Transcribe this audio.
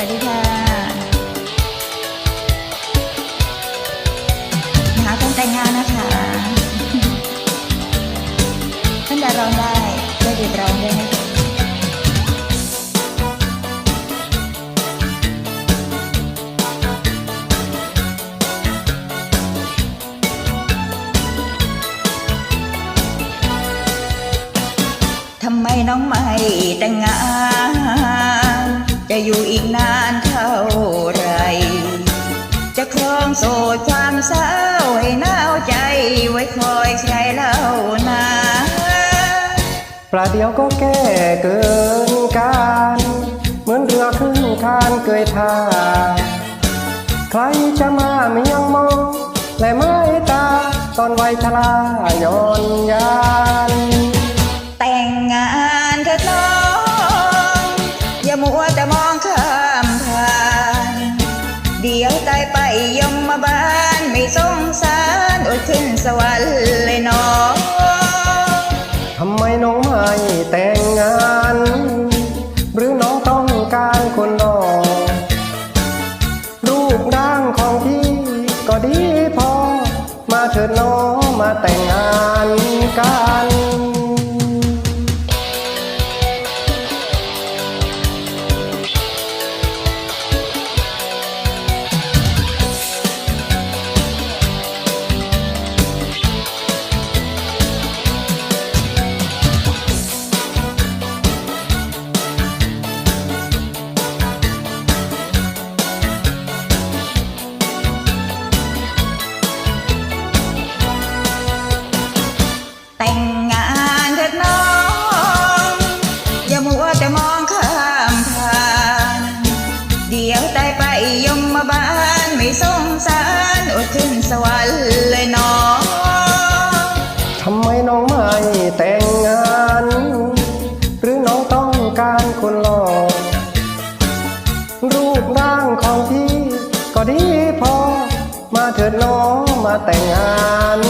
วัสดีค่ะหาคนแต่งงานนะคะท่านจะร้องได้ได้ดีร้องได้ไหมคะทำไมน้องไม่แต่งงาน จะอยู่อีกนานเท่าไหรจะครองโสดความเศร้าให้หนาวใจไว้คอยใครเล่านาประเดี๋ยวก็แก้เกินการ เหมือนเรือครึ่งคานเกยท่าใครจะมาไม่ยังมอง และไม่ตาตอนวัยชราย้อนยาน แต่งงานเถิดน้อง ไปยมมาบ้านไม่สงสารอดขึ้นสวรรค์เลยน้องทำไมน้องไม่แต่งงาน หรือน้องต้องการคนนอกรูปร่างของพี่ก็ดีพอ มาเถิดน้องมาแต่งงานกัน มาบ้านไม่สงสารอดขึ้นสวรรค์เลยน้องทำไมน้องไม่แต่งงาน หรือน้องต้องการคนหล่อรูปร่างของพี่ก็ดีพอ มาเถิดน้องมาแต่งงาน